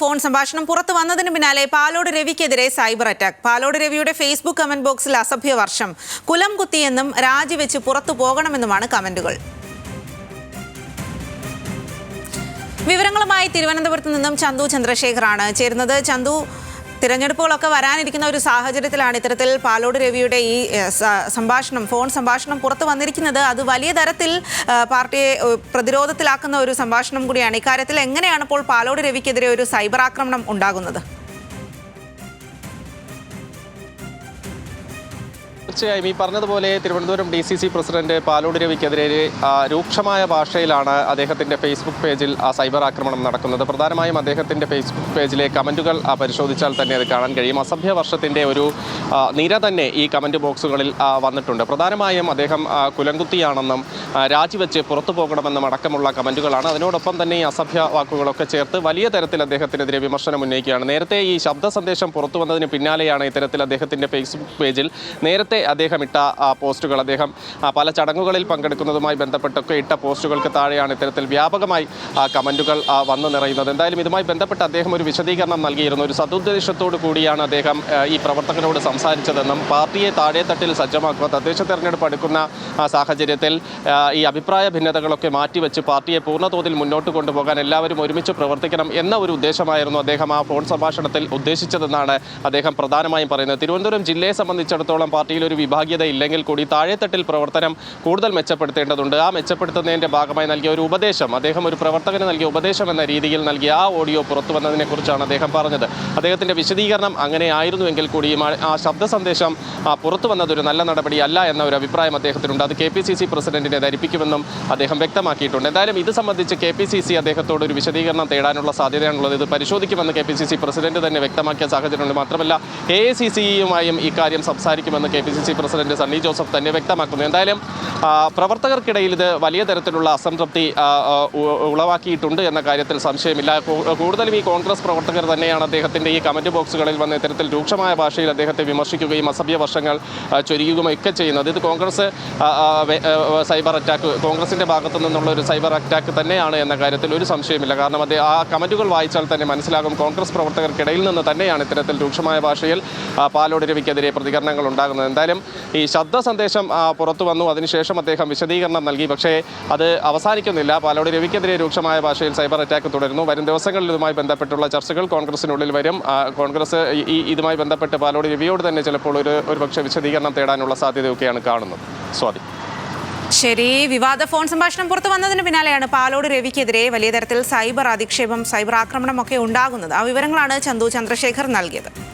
Phone സംഭാഷണം പുറത്തു വന്നതിന് പിന്നാലെ പാലോട് രവിക്കെതിരെ സൈബർ അറ്റാക്ക്. പാലോട് രവിയുടെ ഫേസ്ബുക്ക് കമന്റ് ബോക്സിൽ അസഭ്യ വർഷം. കുലം കുത്തിയെന്നും രാജിവെച്ച് പുറത്തു പോകണമെന്നുമാണ് കമന്റുകൾ. വിവരങ്ങളുമായി തിരുവനന്തപുരത്ത് നിന്നും ചന്തു ചന്ദ്രശേഖറാണ് ചേരുന്നത്. ചന്തു തിരഞ്ഞെടുപ്പുകളൊക്കെ വരാനിരിക്കുന്ന ഒരു സാഹചര്യത്തിലാണ് ഇത്തരത്തിൽ പാലോട് രവിയുടെ ഈ സംഭാഷണം ഫോൺ സംഭാഷണം പുറത്തു വന്നിരിക്കുന്നത്. അത് വലിയ തരത്തിൽ പാർട്ടിയെ പ്രതിരോധത്തിലാക്കുന്ന ഒരു സംഭാഷണം കൂടിയാണ്. ഇക്കാര്യത്തിൽ എങ്ങനെയാണ് ഇപ്പോൾ പാലോട് രവിക്കെതിരെ ഒരു സൈബർ ആക്രമണം ഉണ്ടാകുന്നത്? തീർച്ചയായും ഈ പറഞ്ഞതുപോലെ Thiruvananthapuram D C C president Palodi രവിക്കെതിരെ രൂക്ഷമായ ഭാഷയിലാണ് അദ്ദേഹത്തിന്റെ ഫേസ്ബുക്ക് പേജിൽ ആ സൈബർ ആക്രമണം നടക്കുന്നത്. പ്രധാനമായും അദ്ദേഹത്തിന്റെ ഫേസ്ബുക്ക് പേജിലെ കമന്റുകൾ പരിശോധിച്ചാൽ തന്നെ അത് കാണാൻ കഴിയും. അസഭ്യ വർഷത്തിന്റെ ഒരു നിര തന്നെ ഈ കമന്റ് ബോക്സുകളിൽ വന്നിട്ടുണ്ട്. പ്രധാനമായും അദ്ദേഹം കുലങ്കുത്തിയാണെന്നും രാജിവെച്ച് പുറത്തു പോകണമെന്നും അടക്കമുള്ള കമന്റുകളാണ്. അതിനോടൊപ്പം തന്നെ ഈ അസഭ്യ വാക്കുകളൊക്കെ ചേർത്ത് വലിയ തരത്തിൽ അദ്ദേഹത്തിനെതിരെ വിമർശനം ഉന്നയിക്കുകയാണ്. നേരത്തെ ഈ ശബ്ദ സന്ദേശം പുറത്തു വന്നതിന് പിന്നാലെയാണ് ഇത്തരത്തിൽ അദ്ദേഹത്തിന്റെ ഫേസ്ബുക്ക് പേജിൽ നേരത്തെ അദ്ദേഹം ഇട്ട പോസ്റ്റുകൾ. അദ്ദേഹം പല ചടങ്ങുകളിൽ പങ്കെടുക്കുന്നതുമായി ബന്ധപ്പെട്ടൊക്കെ ഇട്ട പോസ്റ്റുകൾക്ക് താഴെയാണ് ഇത്തരത്തിൽ വ്യാപകമായി കമന്റുകൾ വന്നു നിറയുന്നത്. എന്തായാലും ഇതുമായി ബന്ധപ്പെട്ട് അദ്ദേഹം ഒരു വിശദീകരണം നൽകിയിരുന്നു. ഒരു സതുദ്ദേശത്തോടു കൂടിയാണ് അദ്ദേഹം ഈ പ്രവർത്തകനോട് സംസാരിച്ചതെന്നും പാർട്ടിയെ താഴെത്തട്ടിൽ സജ്ജമാക്കുക തദ്ദേശ തെരഞ്ഞെടുപ്പ് അടുക്കുന്ന സാഹചര്യത്തിൽ ഈ അഭിപ്രായ ഭിന്നതകളൊക്കെ മാറ്റിവെച്ച് പാർട്ടിയെ പൂർണതോതിൽ മുന്നോട്ട് കൊണ്ടുപോകാൻ എല്ലാവരും ഒരുമിച്ച് പ്രവർത്തിക്കണം എന്ന ഒരു ഉദ്ദേശമായിരുന്നു അദ്ദേഹം ആ ഫോൺ സംഭാഷണത്തിൽ ഉദ്ദേശിച്ചതെന്നാണ് അദ്ദേഹം പ്രധാനമായും പറയുന്നത്. തിരുവനന്തപുരം ജില്ലയെ സംബന്ധിച്ചിടത്തോളം പാർട്ടിയിൽ ഒരു വിഭാഗീയത ഇല്ലെങ്കിൽ കൂടി താഴെത്തട്ടിൽ പ്രവർത്തനം കൂടുതൽ മെച്ചപ്പെടുത്തേണ്ടതുണ്ട്. ആ മെച്ചപ്പെടുത്തുന്നതിന്റെ ഭാഗമായി നൽകിയ ഒരു ഉപദേശം അദ്ദേഹം ഒരു പ്രവർത്തകന് നൽകിയ ഉപദേശം എന്ന രീതിയിൽ നൽകിയ ആ ഓഡിയോ പുറത്തു വന്നതിനെക്കുറിച്ചാണ് അദ്ദേഹം പറഞ്ഞത്. അദ്ദേഹത്തിന്റെ വിശദീകരണം അങ്ങനെ ആയിരുന്നുവെങ്കിൽ കൂടി ആ- ശബ്ദ സന്ദേശം പുറത്തു വന്നത് ഒരു നല്ല നടപടിയല്ല എന്ന ഒരു അഭിപ്രായം അദ്ദേഹത്തിനുണ്ട്. അത് കെ പി സി സി പ്രസിഡന്റിനെ ധരിപ്പിക്കുമെന്നും അദ്ദേഹം വ്യക്തമാക്കിയിട്ടുണ്ട്. എന്തായാലും ഇത് സംബന്ധിച്ച് കെ പി സി സി അദ്ദേഹത്തോട് ഒരു വിശദീകരണം തേടാനുള്ള സാധ്യതയാണുള്ളത് ഇത് പരിശോധിക്കുമെന്ന് K P C C president തന്നെ വ്യക്തമാക്കിയ സാഹചര്യമുണ്ട്. മാത്രമല്ല എ ഐ സി സിയുമായും ഇക്കാര്യം സംസാരിക്കുമെന്ന് K P C C president Sunny Joseph തന്നെ വ്യക്തമാക്കുന്നു. എന്തായാലും പ്രവർത്തകർക്കിടയിൽ ഇത് വലിയ തരത്തിലുള്ള അസംതൃപ്തി ഉളവാക്കിയിട്ടുണ്ട് എന്ന കാര്യത്തിൽ സംശയമില്ല. കൂടുതലും ഈ കോൺഗ്രസ് പ്രവർത്തകർ തന്നെയാണ് അദ്ദേഹത്തിന്റെ ഈ കമന്റ് ബോക്സുകളിൽ വന്ന ഇത്തരത്തിൽ രൂക്ഷമായ ഭാഷയിൽ അദ്ദേഹത്തെ വിമർശിക്കുകയും അസഭ്യ വർഷങ്ങൾ ചൊരിയുകയും ഒക്കെ ചെയ്യുന്നത്. ഇത് കോൺഗ്രസ് സൈബർ അറ്റാക്ക് കോൺഗ്രസിന്റെ ഭാഗത്തു നിന്നുള്ള ഒരു സൈബർ അറ്റാക്ക് തന്നെയാണ് എന്ന കാര്യത്തിൽ ഒരു സംശയമില്ല. കാരണം അത് ആ കമന്റുകൾ വായിച്ചാൽ തന്നെ മനസ്സിലാകും. കോൺഗ്രസ് പ്രവർത്തകർക്കിടയിൽ നിന്ന് തന്നെയാണ് ഇത്തരത്തിൽ രൂക്ഷമായ ഭാഷയിൽ പാലോട് രവിക്കെതിരെ പ്രതികരണങ്ങൾ ഉണ്ടാകുന്നത്. എന്തായാലും ഈ ശബ്ദ സന്ദേശം പുറത്തു വന്നു. അതിനുശേഷം അദ്ദേഹം വിശദീകരണം നൽകി. പക്ഷേ അത് അവസാനിക്കുന്നില്ല. പാലോട് രവിക്കെതിരെ രൂക്ഷമായ ഭാഷയിൽ സൈബർ അറ്റാക്ക് തുടരുന്നു. വരും ദിവസങ്ങളിൽ ഇതുമായി ബന്ധപ്പെട്ടുള്ള ചർച്ചകൾ കോൺഗ്രസിനുള്ളിൽ വരും. കോൺഗ്രസ് ഈ- ഈ ഇതുമായി ബന്ധപ്പെട്ട് പാലോട് രവിയോട് തന്നെ ചിലപ്പോൾ ഒരു ഒരുപക്ഷെ വിശദീകരണം തേടാനുള്ള സാധ്യതയൊക്കെയാണ് കാണുന്നത്. സ്വാതി. ശരി വിവാദ ഫോൺ സംഭാഷണം പുറത്തു വന്നതിന് പിന്നാലെയാണ് പാലോട് രവിക്കെതിരെ വലിയ തരത്തിൽ സൈബർ അധിക്ഷേപം സൈബർ ആക്രമണം ഒക്കെ ഉണ്ടാകുന്നത്. ആ വിവരങ്ങളാണ് ചന്തു ചന്ദ്രശേഖർ നൽകിയത്.